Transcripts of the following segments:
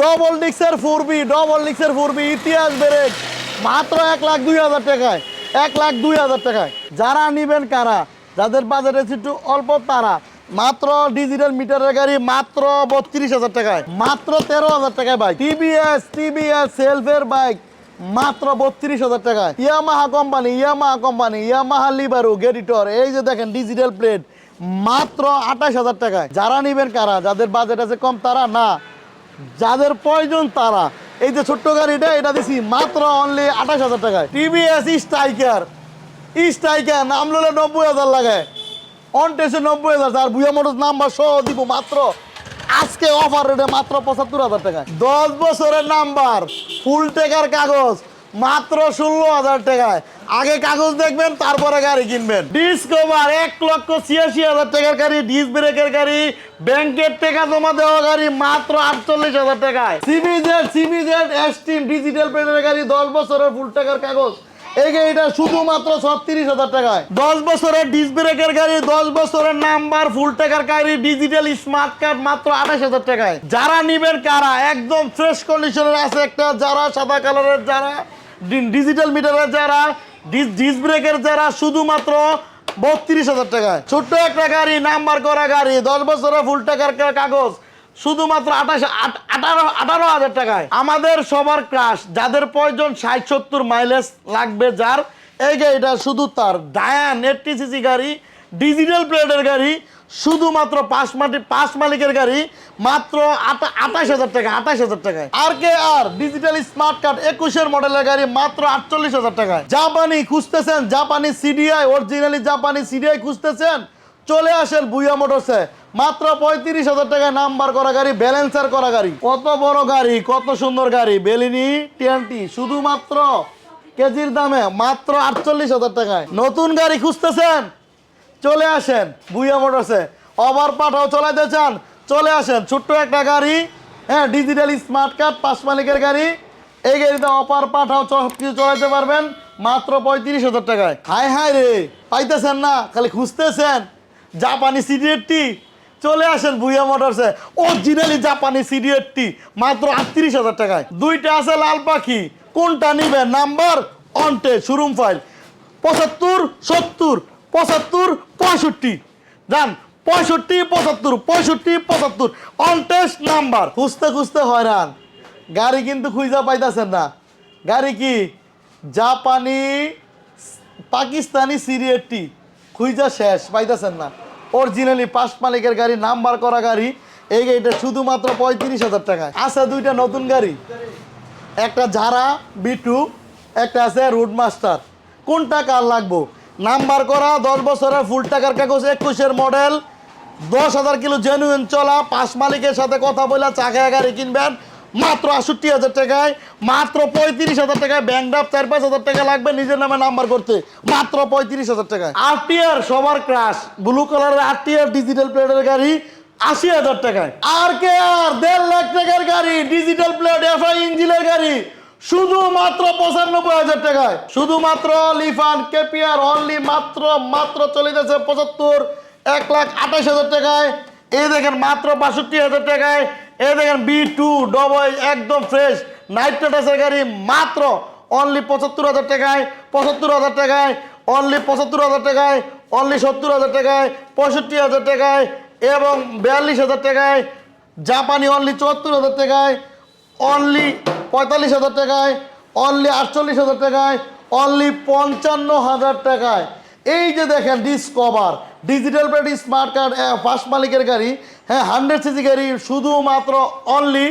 Double ডিক্সের four B double ডিক্সের four B ইতিহাস ব্রেক মাত্র এক লাখ দুই হাজার টাকায়, এক লাখ দুই হাজার টাকায়। যারা নিবেন কারা? যাদের বাজারে একটু অল্প তারা। মাত্র ডিজিটাল মিটারের গাড়ি মাত্র বত্রিশ হাজার টাকায়। মাত্র তেরো হাজার টাকায় বাইক টিবিএস টিবিএস সেলফের বাইক মাত্র বত্রিশ হাজার টাকায়। Yamaha company Yamaha company Yamaha লিবারু গেডিটর এই যে দেখেন ডিজিটাল প্লেট মাত্র আঠাশ হাজার টাকায়। যারা নিবেন কারা? যাদের বাজেট আছে কম তারা না। যাদের প্রয়োজন তারা। এই যে ছোট্ট গাড়িটা, এটা দিছি মাত্র অনলি আঠাশ হাজার টাকায়। টিভিএস স্ট্রাইকার স্ট্রাইকার নাম লোলে নব্বই হাজার লাগায় অন টেসে নব্বই হাজার আর বুয়া মোটর নাম্বার সহ দিব মাত্র। আজকে অফার রেটে মাত্র পঁচাত্তর হাজার টাকায়। দশ বছরের নাম্বার ফুল টেকার কাগজ। মাত্র ষোলো হাজার টাকায়। আগে কাগজ দেখবেন, তারপরে গাড়ি কিনবেন। ডিসকভার এক লক্ষ ছিয়াশি হাজার টাকার গাড়ি ডিস ব্রেকের গাড়ি ব্যাংকের টাকা জমা দেওয়া গাড়ি মাত্র আটচল্লিশ হাজার টাকায়। সিবিজেড সিবিজেড এসটিম ডিজিটাল পেমেন্টের গাড়ি, দশ বছরের ফুল টাকার কাগজ। এই গাড়িটা শুধুমাত্র ছত্রিশ হাজার টাকায়। দশ বছরের ডিস ব্রেকের গাড়ি, দশ বছরের নাম্বার ফুল টাকার গাড়ি ডিজিটাল স্মার্ট কার্ড মাত্র আঠাশ হাজার টাকায়। যারা নিবেন কারা? একদম ফ্রেশ কন্ডিশনের আছে একটা, যারা সাদা কালারের যারা ডিজিটাল মিটারের যারা ডিস ব্রেকের যারা শুধুমাত্র বত্রিশ হাজার টাকায়। ছোট্ট একটা গাড়ি, নাম্বার করা গাড়ি, দশ বছরের ফুল টাকার কাগজ, শুধুমাত্র আঠাশ আঠারো আঠারো হাজার টাকায়। আমাদের সবার ক্রাশ যাদের প্রয়োজন ষাট, সত্তর মাইলেজ লাগবে, যার এই গাড়িটা শুধু তার ডায়ান এইটটি সিসি গাড়ি ডিজিটাল প্লেটের গাড়ি শুধুমাত্র পাঁচ মাটি, পাঁচ মালিকের গাড়ি, মাত্র আঠাশ হাজার টাকা, আঠাশ হাজার টাকায়। আর কে আর ডিজিটাল স্মার্ট কার্ড একুশের মডেলের গাড়ি, মাত্র আটচল্লিশ হাজার টাকায়। জাপানি খুঁজতেছেন, জাপানি সিডিআই অরিজিনালি জাপানি সিডিআই খুঁজতেছেন। চলে আসেন বুয়া মোটরসে। মাত্র পঁয়ত্রিশ হাজার টাকায় নাম্বার করা গাড়ি ব্যালেন্সার করা গাড়ি। কত বড় গাড়ি, কত সুন্দর গাড়ি। বেলিনি টিএনটি শুধুমাত্র কেজির দামে, মাত্র আটচল্লিশ হাজার টাকায়। নতুন গাড়ি খুঁজতেছেন চলে আসেন বুয়া মোটরসে। ওভার পাঠাও, চলাইতে চান, চলে আসেন। ছোট্ট একটা গাড়ি হ্যাঁ ডিজিটাল স্মার্ট কার্ড পাঁচ মালিকের গাড়ি। এই গাড়িতে অপার পাঠাও সব কিছু চলাইতে পারবেন, মাত্র পঁয়ত্রিশ হাজার টাকায়। হাই হাই রে, পাইতেছেন না, খালি খুঁজতেছেন। জাপানি সিডিএটটি, চলে আসেন ভুইয়া মোটরসে। অরিজিনালি জাপানি সিডিএটটি, মাত্র আটত্রিশ হাজার টাকায়। দুইটা আছে লাল পাখি, কোনটা নিবেন? নাম্বার অনটে শোরুম ফাইল পঁচাত্তর, সত্তর পঁচাত্তর, পঁয়ষট্টি। যান পঁয়ষট্টি, পঁচাত্তর পঁয়ষট্টি, পঁচাত্তর। অনটেস্ট নাম্বার খুঁজতে খুঁজতে হয়রান। গাড়ি কিন্তু খুঁজা পাইতেছেন না। গাড়ি কি? জাপানি, পাকিস্তানি সিরিয়েটটি খুঁজা শেষ, পাইতেছেন না। অরিজিনালি পাঁচ মালিকের গাড়ি নাম্বার করা গাড়ি, এই গাড়িটা শুধুমাত্র পঁয়ত্রিশ হাজার টাকায়। আছে দুইটা নতুন গাড়ি। একটা ঝাড়া বিটু একটা আছে রুট মাস্টার কোনটা কার লাগবো? নাম্বার করা দশ বছরের ফুল টাকার কাগজ একুশের মডেল। দশ হাজার কিলো জেনুইন চলা পাঁচ মালিকের সাথে কথা বলে চাকা গাড়ি কিনবেন। মাত্র আষট্টি হাজার টাকায় মাত্র পঁয়ত্রিশ হাজার টাকায় ব্যাংক ড্রাফ চার পাঁচ হাজার টাকা লাগবে নিজের নামে নাম্বার করতে। মাত্র পঁয়ত্রিশ হাজার টাকায়। আরটিআর সবার ক্রাশ ব্লু কালারের আরটিআর ডিজিটাল প্লেটের গাড়ি আশি হাজার টাকায়। আর কে আর? দেড় লাখ টাকার গাড়ি ডিজিটাল প্লেট এফআই ইঞ্জিনের গাড়ি। শুধুমাত্র পঁচানব্বই হাজার টাকায়, শুধুমাত্র লিফান কেপিআর অনলি মাত্র মাত্র চলে যাচ্ছে পঁচাত্তর, এক লাখ আঠাশ হাজার টাকায়। এই দেখেন মাত্র বাষট্টি হাজার টাকায়, এই দেখেন বি টু ডবল একদম ফ্রেশ নাইট গাড়ি মাত্র অনলি পঁচাত্তর হাজার টাকায়, পঁচাত্তর হাজার টাকায় অনলি পঁচাত্তর হাজার টাকায় অনলি সত্তর হাজার টাকায়, পঁয়ষট্টি হাজার টাকায় এবং বিয়াল্লিশ হাজার টাকায়, জাপানি অনলি চুয়াত্তর হাজার টাকায় অনলি পঁয়তাল্লিশ হাজার টাকায় অনলি আটচল্লিশ হাজার টাকায় অনলি পঞ্চান্ন হাজার টাকায়। এই যে দেখেন discover digital plate smart card first মালিকের গাড়ি হ্যাঁ হান্ড্রেড সিসি গাড়ি, শুধুমাত্র অনলি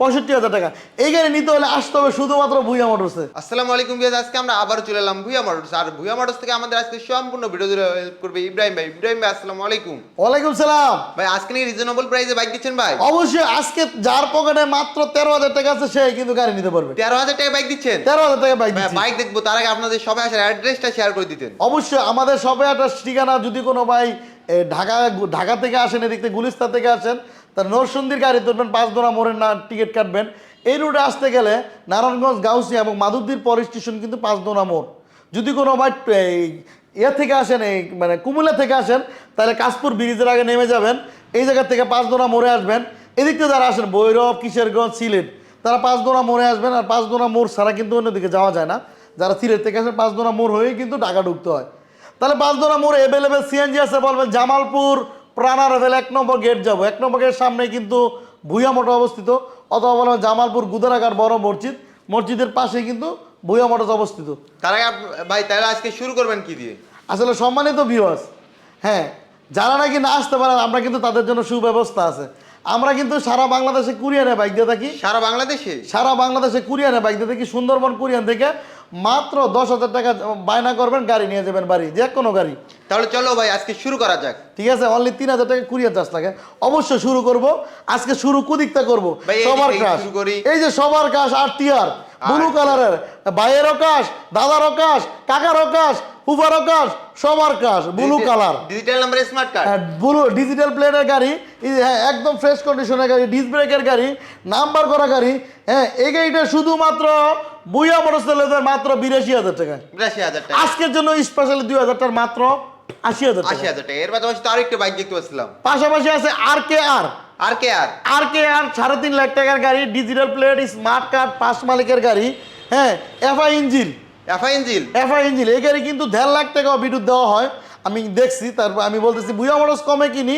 পঁয়ষট্টি হাজার টাকা। এই গাড়ি নিতে হলে আসতে হবে শুধুমাত্র ভুইয়া মোটরসে। আসসালামু আলাইকুম বিয়াজ আজকে আমরা আবার চলে এলাম ভুয়া মোটরস। আর ভুয়া মোটরস থেকে আমাদের আজকে সম্পূর্ণ ভিডিও জুড়ে হেল্প করবে ইব্রাহিম ভাই। ইব্রাহিম ভাই আসসালামু আলাইকুম। ওয়ালাইকুম সালাম। ভাই আজকে রিজনেবল প্রাইসে বাইক দিচ্ছেন ভাই? অবশ্যই আজকে যার পকেটে মাত্র তেরো হাজার টাকা আছে সে কিন্তু গাড়ি নিতে পারবে। তেরো হাজার টাকা বাইক দিচ্ছেন? তেরো হাজার টাকা বাইক। বাইক দেখব তার আগে আপনাদের সবাই আসার অ্যাড্রেসটা শেয়ার করে দিতেন। অবশ্যই আমাদের সবাই একটা ঠিকানা যদি কোনো ভাই ঢাকা ঢাকা থেকে আসেন এদিক থেকে গুলিস্তান থেকে আসেন তার নরসুন্দির গাড়ি ধরবেন পাঁচ দোনা মোড়ের না টিকিট কাটবেন। এই রুটে আসতে গেলে নারায়ণগঞ্জ গাউসিয়া এবং মাধবদীর পর স্টেশন কিন্তু পাঁচ দোনা মোড়। যদি কোনো ভাই এই, ইয়ে থেকে আসেন এই মানে কুমিল্লা থেকে আসেন তাহলে কাশপুর ব্রিজের আগে নেমে যাবেন। এই জায়গা থেকে পাঁচ দোনা মোড়ে আসবেন। এদিক থেকে যারা আসেন ভৈরব কিশোরগঞ্জ সিলেট তারা পাঁচ দোনা মোড়ে আসবেন আর পাঁচ দোনা মোড় ছাড়া কিন্তু অন্যদিকে যাওয়া যায় না। যারা সিলেট থেকে আসেন পাঁচ দোনা মোড় হয়েই কিন্তু ঢাকা ঢুকতে হয়। তাহলে পাঁচ দোনা মোড় অ্যাভেলেবেল সিএনজি আছে বলবেন জামালপুর প্রাণা রেভেল এক নম্বর গেট যাব। এক নম্বর গেটের সামনে কিন্তু ভুইয়া মোটর অবস্থিত অথবা বলবেন জামালপুর গুদারাঘাট বড় মসজিদ। মসজিদের পাশেই কিন্তু ভুইয়া মোটর অবস্থিত। তার আগে ভাই তাহলে আজকে শুরু করবেন কি দিয়ে? আসলে সম্মানিত ভিউয়ার্স হ্যাঁ যারা নাকি না আসতে পারেন আমরা কিন্তু তাদের জন্য সুব্যবস্থা আছে। আমরা কিন্তু সারা বাংলাদেশে কুরিয়ানে বাইক দিয়ে থাকি। সারা বাংলাদেশে? সারা বাংলাদেশে কুরিয়ানে বাইক দিয়ে থাকি সুন্দরবন কুরিয়ান থেকে। মাত্র দশ হাজার টাকা বায়না করবেন গাড়ি নিয়ে যাবেন বাড়ি যে কোনো গাড়ি। তাহলে চলো ভাই আজকে শুরু করা যাক। ঠিক আছে অনলি তিন হাজার টাকা কুড়ি হাজার লাগে। অবশ্য শুরু করব। আজকে শুরু কুদিকটা করব। সবার কাজ এই যে সবার কাজ আর টিয়ার ব্লু কালারের। ভাইয়েরও কাজ দাদার কাজ কাকার কাজ ফুফারও কাজ সবার crush blue colour. Digital number smart card blue digital প্লেটের গাড়ি হ্যাঁ একদম ফ্রেশ কন্ডিশনের গাড়ি ডিস ব্রেকের গাড়ি নাম্বার করা গাড়ি হ্যাঁ এই গাড়িটা শুধুমাত্র বুইয়া মোটরসাইকেলের মাত্র বিরাশি হাজার টাকা বিরাশি হাজার টাকা। আজকের জন্য স্পেশালি দুই হাজার টাকার মাত্র আশি হাজার আশি হাজার টাকা। এর পাশাপাশি তো আরেকটা বাইক দেখতে পাচ্ছিলাম। পাশাপাশি আছে আর কে আর। আর কে আর। আর কে আর সাড়ে তিন লাখ টাকার গাড়ি ডিজিটাল প্লেট স্মার্ট কার্ড পাঁচ মালিকের গাড়ি হ্যাঁ FI engine FI engine FI engine এই গাড়ি কিন্তু দেড় লাখ টাকা বিদ্যুৎ দেওয়া হয়। আমি দেখছি তারপর আমি বলতেছি বুয়া মরস কমে কিনি।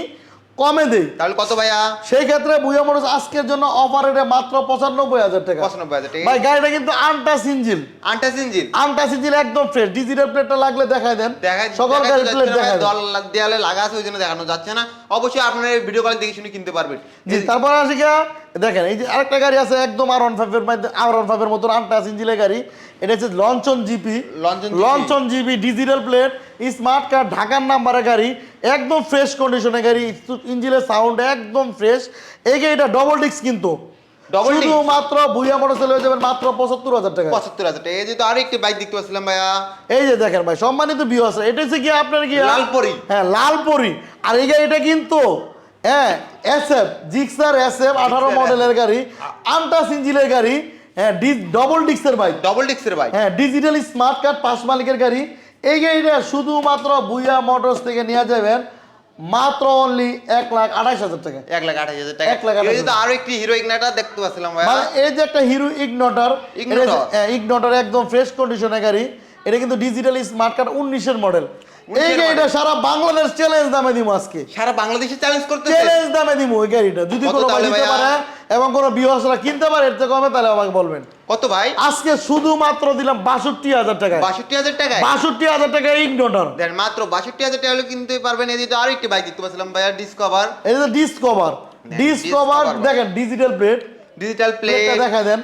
কমে দেই। তাহলে কত ভাইয়া? সেই ক্ষেত্রে বুয়া মোটরস আজকের জন্য অফার রেটে মাত্র পঁচানব্বই হাজার টাকা। পঁচানব্বই হাজার টাকা। ভাই গাড়িটা কিন্তু untouched engine untouched engine untouched engine একদম ফ্রেশ ডিজিটাল প্লেটটা লাগলে দেখায় দেন। সকল গাড়ি প্লেট দেখায় দল দেয়ালে লাগা আছে ওই জন্য দেখানো যাচ্ছে না। অবশ্যই আপনারা এই ভিডিও কল দেখে শুনে কিনতে পারবেন। জি তারপর আসি গিয়া দেখেন এই যে আরেকটা গাড়ি আছে একদম আর ওয়ান ফাইভের মধ্যে আর ওয়ান ফাইভের মতন আনটাস ইঞ্জিনের গাড়ি। এটা হচ্ছে লঞ্চন GP লঞ্চন GP digital plate smart card ঢাকার নাম্বারের গাড়ি একদম ফ্রেশ কন্ডিশনের গাড়ি ইঞ্জিনের সাউন্ড একদম ফ্রেশ এই গাড়িটা ডবল ডিস্ক কিন্তু? শুধুমাত্র বুইয়া মোটরসাইকেল হয়ে যাবেন মাত্র পঁচাত্তর হাজার টাকা। পঁচাত্তর হাজার টাকা। এই যে তো আরেকটি বাইক দেখতে পাচ্ছিলাম ভাইয়া। এই যে দেখেন ভাই সম্মানিত বিও আছে এটা হচ্ছে কি আপনার কি লালপরি। হ্যাঁ লালপরি। আর এই গাড়িটা কিন্তু হ্যাঁ এসএফ জিক্সার এসএফ আঠারো মডেলের গাড়ি আন্টাস ইঞ্জিনের গাড়ি হ্যাঁ ডবল বাইক ডবল ডিক্সের বাইক হ্যাঁ ডিজিটাল স্মার্ট কার্ড পাঁচ মালিকের গাড়ি। এই গাড়িটা শুধুমাত্র বুইয়া মোটরস থেকে নিয়ে যাবেন মাত্র অনলি এক লাখ আঠাইশ হাজার টাকা। এক লাখ আঠাশ হাজার টাকা। এক লাখ আঠাশ এই যে তো আরও একটি হিরো ইগনাটা দেখতে পাচ্ছিলাম মানে এই যে একটা হিরো ইগনোটার? ইগনোটার একদম ফ্রেশ কন্ডিশনের গাড়ি। এটা কিন্তু ডিজিটাল স্মার্ট কার্ড উনিশের মডেল এই গাড়িটা সারা বাংলাদেশ চ্যালেঞ্জ দামে দিব আজকে। সারা বাংলাদেশে চ্যালেঞ্জ করতেছে। চ্যালেঞ্জ দামে দিব ওই গাড়িটা। যদি কোনো ভাই পারে এবং কোনো বিহসরা কিনতে পারে এর থেকে কমে তাহলে আমাকে বলবেন। কত ভাই? আজকে শুধুমাত্র দিলাম বাষট্টি হাজার টাকায়। বাষট্টি হাজার টাকায়? বাষট্টি হাজার টাকা ইগনোটার দেন মাত্র বাষট্টি হাজার টাকা হলে কিনতে পারবেন। এই যে তো আরও একটি বাইক দেখতে পাচ্ছিলাম ভাইয়া ডিসকভার এটা ডিসকভার ডিসকভার দেখেন ডিজিটাল প্লেট ডিজিটাল প্লেট দেখা দেন।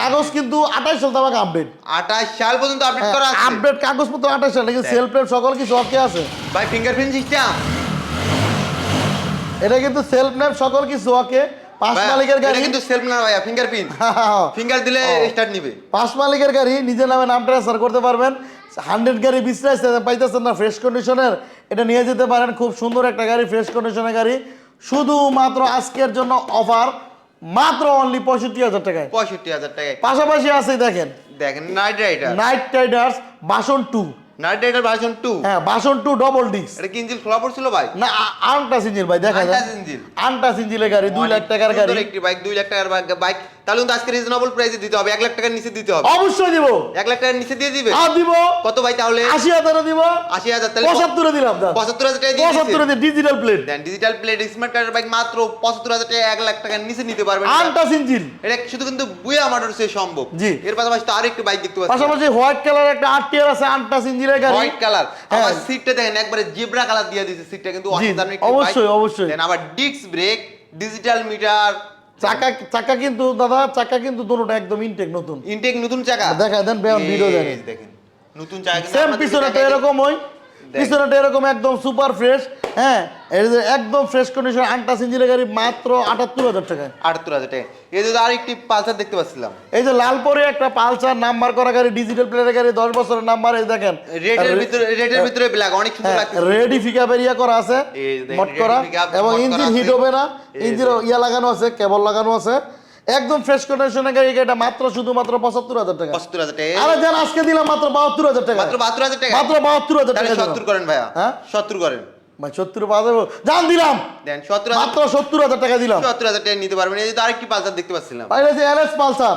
কাগজ কিন্তু আঠাশ সাল তামাকে আপডেট আঠাশ সাল পর্যন্ত আপডেট করা আছে। আপডেট কাগজপত্র আঠাশ সাল কিন্তু প্লেট সকল কিছু ওকে আছে। ভাই ফিঙ্গারপ্রিন্ট সিস্টেম এটা কিন্তু সেলফ সকল কিছু ওকে পাঁচ মালিকের গাড়ি কিন্তু সেলফ না ভাইয়া ফিঙ্গারপ্রিন্ট ফিঙ্গার দিলে স্টার্ট নিবে। পাঁচ মালিকের গাড়ি নিজের নামে নাম ট্রান্সফার করতে পারবেন। হান্ড্রেড গাড়ি বিশ্রাইছে পাইতেছেন না ফ্রেশ কন্ডিশনের এটা নিয়ে যেতে পারেন খুব সুন্দর একটা গাড়ি ফ্রেশ কন্ডিশনের গাড়ি। শুধুমাত্র আজকের জন্য অফার মাত্র অনলি পঁয়ষট্টি হাজার টাকায়। পঁয়ষট্টি হাজার টাকায়। পাশাপাশি আছে দেখেন। দেখেন Knight Rider Knight Riders version two Knight Rider version two হ্যাঁ বাসন টু ডবল ডিস্ক এটা কি ইঞ্জিন খোলা পড়ছিল ভাই? না আনটাস ইঞ্জিন ভাই দেখা যায় আনটাস ইঞ্জিন আনটাস ইঞ্জিনের গাড়ি দুই লাখ টাকার গাড়ি। একটি বাইক দুই লাখ টাকার বাইক তাহলে কিন্তু আজকে রিজনেবল প্রাইসে দিতে হবে এক লাখ টাকার নিচে দিতে হবে। অবশ্যই দিব। এক লাখ টাকার নিচে দিয়ে দিবে? আর দিব। কত ভাই তাহলে? আশি হাজারে দিব। আশি হাজার তাহলে পঁচাত্তরে দিলাম পঁচাত্তর হাজার টাকা পঁচাত্তরে ডিজিটাল প্লেট দেন ডিজিটাল প্লেট স্মার্ট কার্ডের বাইক মাত্র পঁচাত্তর হাজার টাকা এক লাখ টাকার নিচে নিতে পারবেন। Untouched engine. এটা শুধু কিন্তু বুয়া মোটরসে সম্ভব। জি। এর পাশাপাশি তো আরেকটি বাইক দেখতে পাচ্ছি। পাশাপাশি হোয়াইট কালার একটা আরটিআর আছে আনটাস ইঞ্জিনের গাড়ি। White colour. আমার সিটটা দেখেন একবারে জিব্রা কালার দিয়ে দিয়েছে সিটটা কিন্তু অসাধারণ অবশ্যই, অবশ্যই। দেন আবার ডিস্ক ব্রেক ডিজিটাল মিটার চাকা চাকা কিন্তু দাদা চাকা কিন্তু দুটোটা একদম ইনটেক নতুন ইনটেক নতুন চাকা দেখা দেন ভিডিও দেখেন নতুন চাকা সেম পিছনেটা এরকম দেখ। পিছনেটা এরকম একদম সুপার ফ্রেশ হ্যাঁ? একদম ফ্রেশ কন্ডিশন আনটাস ইঞ্জিনের গাড়ি মাত্র আটাত্তর হাজার টাকায়। আটাত্তর হাজার টাকা এই যে আরেকটি পালসার দেখতে পাচ্ছিলাম। এই যে লাল পরে একটা পালসার নাম্বার করা গাড়ি ডিজিটাল প্লেটের গাড়ি দশ বছরের নাম্বার এই দেখেন। রেডের ভিতরে রেডের ভিতরে ব্ল্যাক অনেক সুন্দর লাগছে রেডি ফিকা বেরিয়া করা আছে মট করা এবং ইঞ্জিন। হিট হবে না ইঞ্জিন ইয়া লাগানো আছে কেবল লাগানো আছে। একদম ফ্রেশ কন্ডিশনের গাড়ি এটা মাত্র শুধুমাত্র পঁচাত্তর হাজার টাকা। পঁচাত্তর হাজার টাকা। আরে যান আজকে দিলাম মাত্র বাহাত্তর হাজার টাকা। মাত্র বাহাত্তর হাজার টাকা? মাত্র বাহাত্তর হাজার টাকা সত্তর করেন ভাইয়া। হ্যাঁ? সত্তর করেন। ভাই সত্তর যাবে জান দিলাম। দেন সত্তর মাত্র সত্তর হাজার টাকা দিলাম। সত্তর হাজার টাকা নিতে পারবেন। এই তো আরেকটি পালসার দেখতে পাচ্ছিলাম। এটা এলএস পালসার।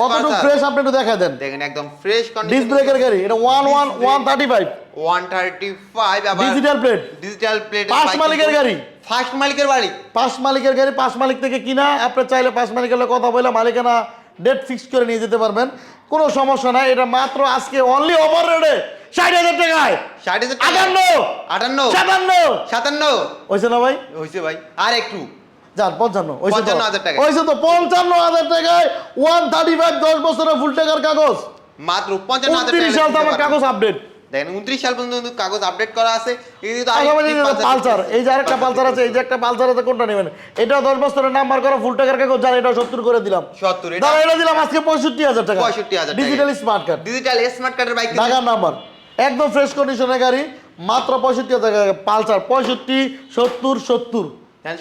কতটুকু Pulsar। ফ্রেশ আপনি একটু দেখা দেন। দেখেন একদম ফ্রেশ ডিস কন্ডিশন ব্রেকের গাড়ি। এটা one one one thirty five one thirty five আবার ডিজিটাল প্লেট ডিজিটাল প্লেট পাঁচ মালিকের গাড়ি। ফার্স্ট মালিকের বাড়ি। পাঁচ মালিকের গাড়ি পাঁচ মালিক থেকে কিনা। আপনি চাইলে পাঁচ মালিকের সাথে কথা বলে মালিকানা ডেট ফিক্স করে নিয়ে যেতে পারবেন। কোনো সমস্যা নাই। এটা মাত্র আজকে অনলি ওভার রেটে ষাট হাজার টাকায়। ষাট হাজার আটান্ন। আটান্ন? সাতান্ন সাতান্ন? হয়েছে না ভাই? হয়েছে ভাই। আর একটু। যান পঞ্চান্ন হয়েছে তো? 55,000 টাকায়। হয়েছে তো পঞ্চান্ন হাজার টাকায় ওয়ান থার্টি ফাইভ দশ বছরের ফুল টাকার কাগজ। মাত্র পঞ্চান্ন হাজার সাল তো আমার কাগজ আপডেট দেখেন উনত্রিশ সাল পর্যন্ত কাগজ আপডেট করা আছে। যে পালসার এই যে আরেকটা পালসার আছে এই যে একটা পালসার আছে কোনটা নেবেন? এটাও দশ বছরের নাম্বার করা ফুল টাকার কাগজ যান এটা সত্তর করে দিলাম। সত্তর এটা দিলাম আজকে পঁয়ষট্টি হাজার টাকা। 65,000 টাকা। Digital smart card digital smart কার্ডের বাইক ঢাকার নাম্বার একদম ফ্রেশ কন্ডিশনের গাড়ি মাত্র পঁয়ষট্টি হাজার টাকা। পালসার পঁয়ষট্টি সত্তর সত্তর।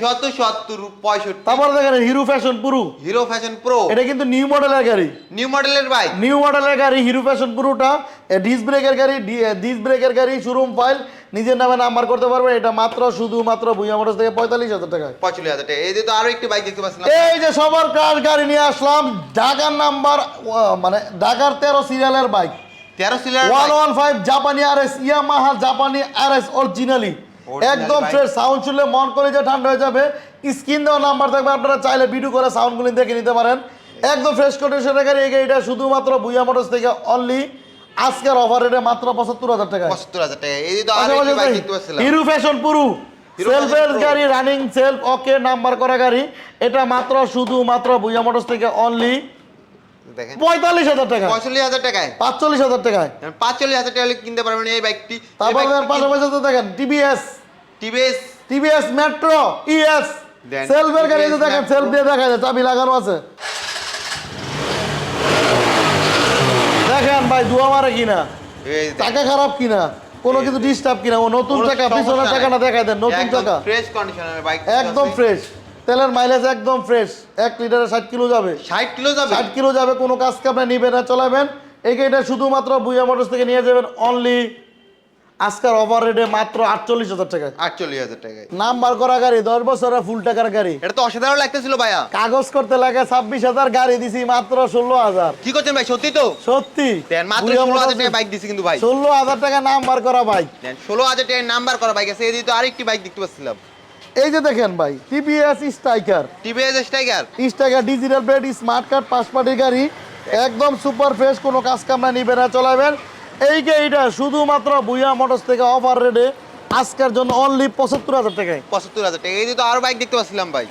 সত্তর সত্তর পঁয়ষট্টি। তারপরে দেখেন Hero Fashion Pro Hero Fashion Pro এটা কিন্তু নিউ মডেলের গাড়ি। নিউ মডেলের বাইক নিউ মডেলের গাড়ি হিরো ফ্যাশন পুরোটা ডিস ব্রেকের গাড়ি ডিস ব্রেকের গাড়ি শোরুম ফাইল নিজের নামে নাম্বার করতে পারবেন এটা মাত্র শুধুমাত্র ভুইয়া মোটরস থেকে পঁয়তাল্লিশ হাজার পঁয়তাল্লিশ হাজার টাকা। এই যে তো আরও একটি বাইক দেখতে এই যে সবার কার গাড়ি নিয়ে আসলাম ঢাকার নাম্বার মানে ঢাকার তেরো সিরিয়ালের বাইক তেরো সিলিন্ডার ওয়ান ওয়ান ফাইভ জাপানি আর এস ইয়ামাহা জাপানি আর এস অরিজিনালি একদম ফ্রেশ সাউন্ড শুনলে মন করে যে ঠান্ডা হয়ে যাবে। স্ক্রিন দেওয়া নাম্বার থাকবে আপনারা চাইলে ভিডিও করে সাউন্ডগুলি দেখে নিতে পারেন। একদম ফ্রেশ কন্ডিশনের গাড়ি এই গাড়িটা শুধুমাত্র মোটরস থেকে অনলি আজকের অফার রেটে মাত্র পঁচাত্তর হাজার টাকা পঁচাত্তর হাজার টাকা। এই তো আরও একটি বাইক দেখতে পাচ্ছিলাম। হিরো ফ্যাশন পুরু। সেলফের গাড়ি রানিং সেলফ ওকে নাম্বার করা গাড়ি। এটা মাত্র শুধুমাত্র ভুইয়া মোটরস থেকে অনলি দেখেন। পঁয়তাল্লিশ হাজার টাকা। পঁয়তাল্লিশ হাজার টাকায়? পাঁচচল্লিশ হাজার টাকায়। পাঁচচল্লিশ হাজার টাকা কিনতে পারবেন এই বাইকটি। তারপর পাশাপাশি তো দেখেন TVS. TVS? TVS Metro ES সেলফের গাড়ি দেখেন সেলফ দিয়ে দেখা যায় চাবি লাগানো আছে। দেখেন ভাই দুয়া মারে কিনা। টাকা খারাপ কিনা কোনো কিছু ডিস্টার্ব কিনা ও নতুন টাকা পিছনের টাকা না দেখায় দেন নতুন টাকা। ফ্রেশ কন্ডিশনের বাইক একদম ফ্রেশ তেলের মাইলেজ একদম ফ্রেশ এক লিটারে ষাট কিলো যাবে। ষাট কিলো যাবে? ষাট কিলো যাবে কোনো কাজ আপনি নিবেন না চলাবেন। এই গাড়িটা শুধুমাত্র বুয়া মোটরস থেকে নিয়ে যাবেন অনলি আজকার ওভার রেটে মাত্র আটচল্লিশ হাজার টাকা আটচল্লিশ হাজার টাকায়। নাম্বার করা গাড়ি দশ বছরের ফুল টাকার গাড়ি। এটা তো অসাধারণ লাগতেছিল ভাইয়া। কাগজ করতে লাগে ছাব্বিশ হাজার গাড়ি দিছি মাত্র ষোলো হাজার। কি করছেন ভাই সত্যি তো? সত্যি। মাত্র ষোলো হাজার টাকা বাইক দিছি কিন্তু ভাই। ষোলো হাজার টাকা নাম্বার করা বাইক ষোলো হাজার টাকার নাম্বার করা বাইক আছে এই তো আরেকটি বাইক দেখতে পাচ্ছিলাম। এই যে দেখেন ভাই TVS Striker TVS Striker Striker digital plate smart card পাঁচ পার্টির গাড়ি। একদম সুপার ফ্রেশ কোনো কাজ কামনা নিবে না চলাবেন এই গাড়িটা শুধুমাত্র বুয়া মোটরস থেকে অফার রেটে আজকের জন্য অনলি পঁচাত্তর হাজার টাকায়। পঁচাত্তর হাজার টাকা। এই যে তো আরও বাইক দেখতে পাচ্ছিলাম ভাই।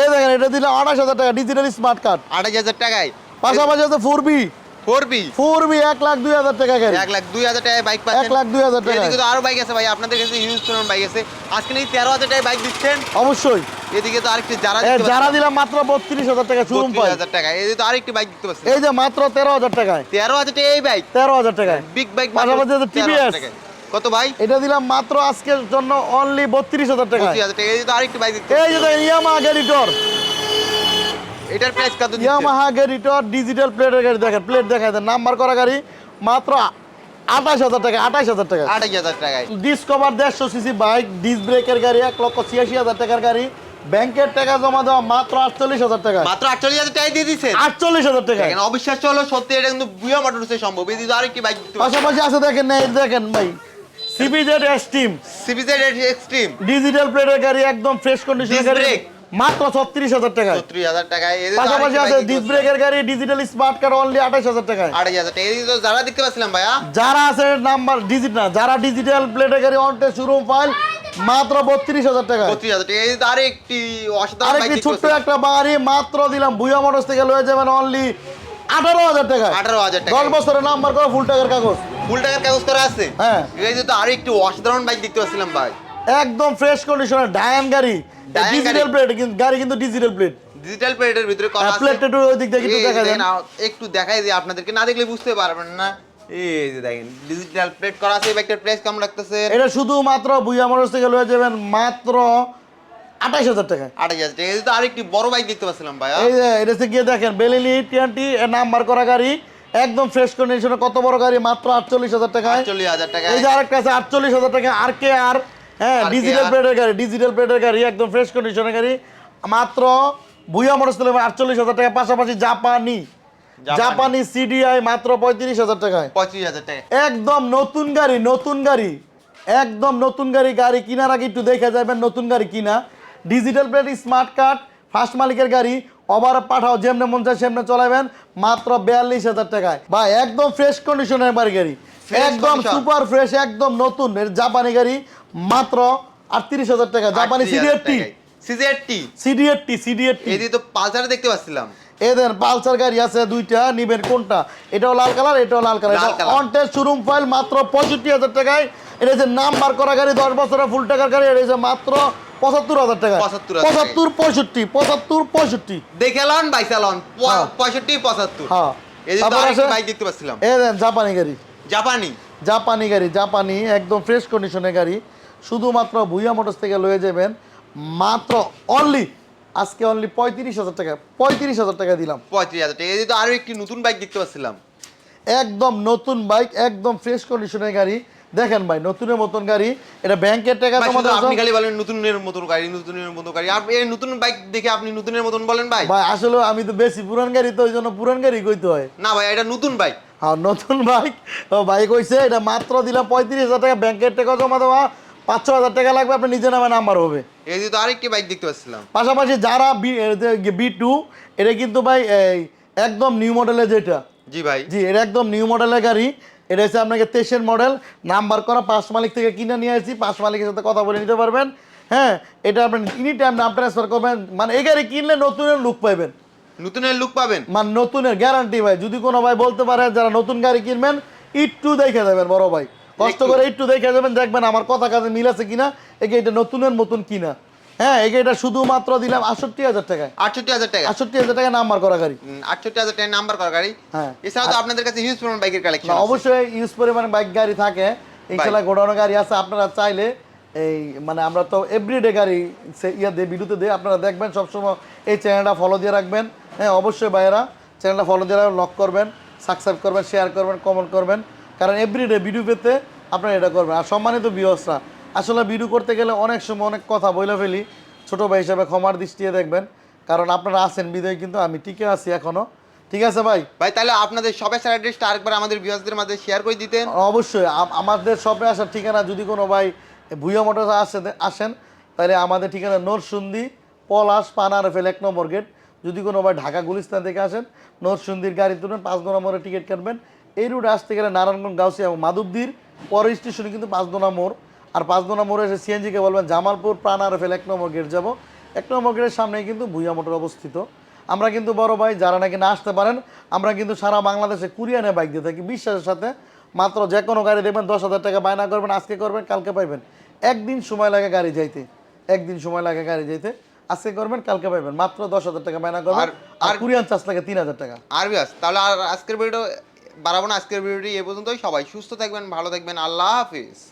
এই দেখেন এটা দিলে আঠাশ হাজার টাকা ডিজিটাল স্মার্ট কার্ড আঠাশ হাজার টাকায়। পাশাপাশি আছে four B four B four B এক লাখ দুই হাজার টাকা গাড়ি। এক লাখ দুই হাজার টাকায় বাইক পাচ্ছেন। এক লাখ দুই হাজার টাকা। এদিকে তো আরও বাইক আছে ভাই আপনাদের কাছে ইউজ করার বাইক আছে। আজকে এই তেরো হাজার টাকায় বাইক দিচ্ছেন? অবশ্যই। এদিকে তো আরেকটি যারা যারা দিলাম মাত্র বত্রিশ হাজার টাকা শুরু পাই হাজার টাকা। এই যে তো আরেকটি বাইক দেখতে পাচ্ছেন। এই যে মাত্র তেরো হাজার টাকায়। তেরো হাজার টাকা এই বাইক তেরো হাজার টাকায়। বিগ বাইক পাশাপাশি TVS কত ভাই? এটা দিলাম মাত্র আজকের জন্য অনলি বত্রিশ হাজার টাকা এই যে আরেকটি বাইক এই যে দেখেন ইয়ামাহা গেরিটর এটার প্রাইস কত দিচ্ছে? ইয়ামাহা গেরিটর ডিজিটাল প্লেটের গাড়ি দেখেন প্লেট দেখা যায় নাম্বার করা গাড়ি মাত্র আঠাশ হাজার টাকা আঠাশ হাজার টাকা। আঠাশ হাজার টাকায়। ডিসকভার দেড়শো সিসি বাইক ডিস ব্রেকের গাড়ি এক লক্ষ ছিয়াশি হাজার টাকার গাড়ি ব্যাংকের টাকা জমা দেওয়া মাত্র আটচল্লিশ হাজার টাকা। মাত্র আটচল্লিশ হাজার টাকায় দিয়ে দিচ্ছেন আটচল্লিশ হাজার টাকা। অবিশ্বাস্য হলো সত্যি এটা কিন্তু বুয়া মোটরসে সম্ভব। এই যে তো আরেকটি বাইক পাশাপাশি আছে দেখেন না দেখেন ভাই CBZ Xtreme CBZ Xtreme digital প্লেটের গাড়ি একদম ফ্রেশ কন্ডিশনের গাড়ি। মাত্র ছত্রিশ হাজার টাকায়। সত্তর হাজার টাকায় পাশাপাশি আছে ডিস ব্রেকের গাড়ি ডিজিটাল স্মার্ট কার্ড অনলি আঠাশ হাজার টাকায়। আঠাশ হাজার টাকা। তো যারা দেখতে পাচ্ছিলাম ভাইয়া? যারা আছে নাম্বার ডিজিট না যারা ডিজিটাল প্লেটের গাড়ি অনটে শোরুম ফাইল মাত্র বত্রিশ হাজার টাকা বত্রিশ হাজার টাকা। এই আরেকটি অসাধারণ বাইক আরেকটি ছোট্ট একটা বাড়ি মাত্র দিলাম ভুয়া মোটরস থেকে লয়ে যাবেন অনলি আঠারো হাজার টাকা আঠারো হাজার টাকা দশ বছরের নাম্বার করা ফুল টাকার কাগজ। ফুল টাকার কাগজ করা আছে? হ্যাঁ। এই যে তো আরেকটি অসাধারণ বাইক দেখতে পাচ্ছিলাম ভাই। একদম ফ্রেশ কন্ডিশনের ডায়ান গাড়ি। ডিজিটাল প্লেট কিন্তু গাড়ি কিন্তু ডিজিটাল প্লেট ডিজিটাল প্লেটের ভিতরে করা আছে। প্লেটটা একটু ওই দিক থেকে দেখা দেখেন, দেন একটু দেখাই দিই আপনাদেরকে না দেখলে বুঝতে পারবেন না। এই যে দেখেন ডিজিটাল প্লেট করা আছে বাইকটার প্রাইস কেমন লাগতেছে? এটা শুধুমাত্র ভুয়া মোটরস থেকে লয়ে যাবেন মাত্র আঠাশ হাজার টাকা। আঠাশ হাজার টাকা। এই তো আরেকটি বড় বাইক দেখতে পাচ্ছিলাম ভাইয়া। এই যে এটা গিয়ে দেখেন বেলিলি টিএনটি নাম্বার করা গাড়ি একদম ফ্রেশ কন্ডিশনে কত বড় গাড়ি মাত্র আটচল্লিশ হাজার টাকায়। চল্লিশ হাজার টাকা এই যে আরেকটা আছে আটচল্লিশ হাজার টাকা আর কে আর হ্যাঁ ডিজিটাল প্লেটের গাড়ি ডিজিটাল প্লেটের গাড়ি একদম ফ্রেশ কন্ডিশনের গাড়ি। মাত্র বুয়া মোটরস আটচল্লিশ হাজার টাকা পাশাপাশি জাপানি। জাপানি। সিডিআই মাত্র পঁয়ত্রিশ হাজার টাকায়। পঁয়ত্রিশ হাজার টাকা। একদম নতুন গাড়ি নতুন গাড়ি। একদম নতুন গাড়ি গাড়ি কেনার আগে একটু দেখে যাবেন নতুন গাড়ি কিনা। Digital plate smart card first মালিকের গাড়ি। ওভার পাঠাও যেমনে মন চায় সেমনে চলাবেন। মাত্র বিয়াল্লিশ হাজার টাকায়। বা একদম ফ্রেশ কন্ডিশনের বাড়ি গাড়ি। একদম সুপার ফ্রেশ একদম নতুন। জাপানি গাড়ি। মাত্র আটত্রিশ হাজার টাকা। জাপানি সিডিএটি সিজিএটি সিডিএটি সিডিএটি এদিকে তো পালসার দেখতে পাচ্ছিলাম। এদের পালসার গাড়ি আছে দুইটা নিবেন কোনটা? এটাও লাল কালার এটাও লাল কালার। অনটেস্ট শোরুম ফাইল মাত্র পঁয়ষট্টি হাজার টাকায়। এটা যে নাম্বার করা গাড়ি দশ বছরের ফুল টাকার গাড়ি। এটা যে মাত্র পঁচাত্তর হাজার টাকা পঁচাত্তর পঁয়ষট্টি পঁচাত্তর পঁয়ষট্টি। দেখে লন বাইসা লন। হ্যাঁ। পঁয়ষট্টি পঁচাত্তর। হ্যাঁ। দেখতে পাচ্ছিলাম। এ দেন জাপানি গাড়ি। জাপানি। জাপানি গাড়ি জাপানি একদম ফ্রেশ কন্ডিশনের গাড়ি। শুধুমাত্র ভুইয়া মোটরস থেকে লয়ে যাবেন মাত্র অনলি আজকে অনলি পঁয়ত্রিশ হাজার টাকা পঁয়ত্রিশ হাজার টাকা দিলাম। পঁয়ত্রিশ হাজার টাকা। এদিকে তো আরও একটি নতুন বাইক দেখতে পাচ্ছিলাম। একদম নতুন বাইক একদম ফ্রেশ কন্ডিশনের গাড়ি। দেখেন ভাই নতুনের মতন গাড়ি। এটা ব্যাংকের টাকা তোমাদের আপনি খালি বলেন নতুনের মতন গাড়ি নতুনের মতো গাড়ি। আর এই নতুন বাইক দেখে আপনি নতুনের মতন বলেন ভাই। ভাই আসলে আমি তো বেশি পুরান গাড়ি তো ওই জন্য পুরান গাড়ি কইতে হয়। না ভাই এটা নতুন বাইক আর নতুন বাইক বাইক হইছে এটা মাত্র দিলাম পঁয়ত্রিশ হাজার টাকা ব্যাংকের টাকা জমা দেওয়া। পাঁচ ছ হাজার টাকা লাগবে আপনি নিজে নামে নাম্বার হবে। এদিকে তো আরেকটি বাইক দেখতে পাচ্ছিলাম। পাশাপাশি যারা বি টু এটা কিন্তু ভাই এই একদম নিউ মডেলের যেটা। জি ভাই। জি এটা একদম নিউ মডেলের গাড়ি। এটা হচ্ছে আপনাকে তেইশের মডেল নাম্বার করা পাঁচ মালিক থেকে কিনে নিয়ে আসি পাঁচ মালিকের সাথে কথা বলে নিতে পারবেন। হ্যাঁ এটা আপনি এনি টাইম নাম ট্রান্সফার করবেন। মানে এই গাড়ি কিনলে নতুনের লুক পাইবেন। নতুনের লুক পাবেন? মানে নতুনের গ্যারান্টি ভাই। যদি কোনো ভাই বলতে পারে যারা নতুন গাড়ি কিনবেন একটু দেখে দেবেন বড় ভাই। কষ্ট করে একটু দেখে যাবেন দেখবেন আমার কথা কাজে মিল আছে কিনা এই এটা নতুনের মতন কিনা। হ্যাঁ এই এটা শুধুমাত্র দিলাম আটষট্টি হাজার টাকায়। আটষট্টি হাজার টাকা। আটষট্টি হাজার টাকা নাম্বার করা গাড়ি। আটষট্টি হাজার টাকা নাম্বার করা গাড়ি। হ্যাঁ। এছাড়া তো আপনাদের কাছে হিউজ পরিমাণ বাইকের কালেকশন অবশ্যই ইউজ পরিমাণে বাইক গাড়ি থাকে। ইনশাল্লাহ গোডাউনে গাড়ি আছে আপনারা চাইলে এই মানে আমরা তো এভরিডে গাড়ি সে ইয়া দিয়ে ভিডিওতে দিয়ে আপনারা দেখবেন সবসময় এই চ্যানেলটা ফলো দিয়ে রাখবেন। হ্যাঁ অবশ্যই ভাইয়েরা চ্যানেলটা ফলো দিয়ে লক করবেন সাবস্ক্রাইব করবেন শেয়ার করবেন কমেন্ট করবেন। কারণ এভরিডে ভিডিও পেতে আপনারা এটা করবেন। আর সম্মানিত বিয়সরা আসলে ভিডিও করতে গেলে অনেক সময় অনেক কথা বলে ফেলি। ছোটো ভাই হিসাবে ক্ষমার দৃষ্টিতে দেখবেন। কারণ আপনারা আছেন বিদায় কিন্তু আমি টিকে আছি এখনও ঠিক আছে ভাই? ভাই তাহলে আপনাদের শপের অ্যাড্রেসটা আরেকবার আমাদের ভিউয়ার্সদের মাঝে শেয়ার করে দিতেন। অবশ্যই আমাদের শপে আসার ঠিকানা যদি কোনো ভাই ভুইয়া মোটরস আসে আসেন তাহলে আমাদের ঠিকানা নরসুন্দি পলাশ পানারফেল এক নম্বর গেট যদি কোনো ভাই ঢাকা গুলিস্তান থেকে আসেন নরসুন্দির গাড়ি তুলেন পাঁচ নম্বরে টিকিট কাটবেন এই রুটে আসতে গেলে নারায়ণগঞ্জ গাউসিয়া এবং মাধবদীর। পরের স্টেশনে কিন্তু পাঁচ দোনা মোড়। আর পাঁচ দোনা মোড়ে এসে সিএনজিকে বলবেন জামালপুর প্রাণারফেল এক নম্বর গেট যাব। এক নম্বর গেটের সামনেই কিন্তু ভুইয়া মোটর অবস্থিত। আমরা কিন্তু বড় ভাই যারা নাকি না আসতে পারেন আমরা কিন্তু সারা বাংলাদেশে কুরিয়ানে বাইক দিয়ে থাকি। বিশ্বাসের সাথে মাত্র যে কোনো গাড়ি দেখবেন দশ হাজার টাকা বায়না করবেন আজকে করবেন কালকে পাইবেন। একদিন সময় লাগে গাড়ি যাইতে। একদিন সময় লাগে গাড়ি যাইতে। আজকে করবেন কালকে পাইবেন। মাত্র দশ হাজার টাকা বায়না করবেন। আর- কুরিয়ান চার্জ লাগে তিন হাজার টাকা। আর তাহলে আর আজকের ভিডিও বাড়াবো না আজকের ভিডিওটি এ পর্যন্তই। সবাই সুস্থ থাকবেন ভালো থাকবেন। আল্লাহ হাফিজ।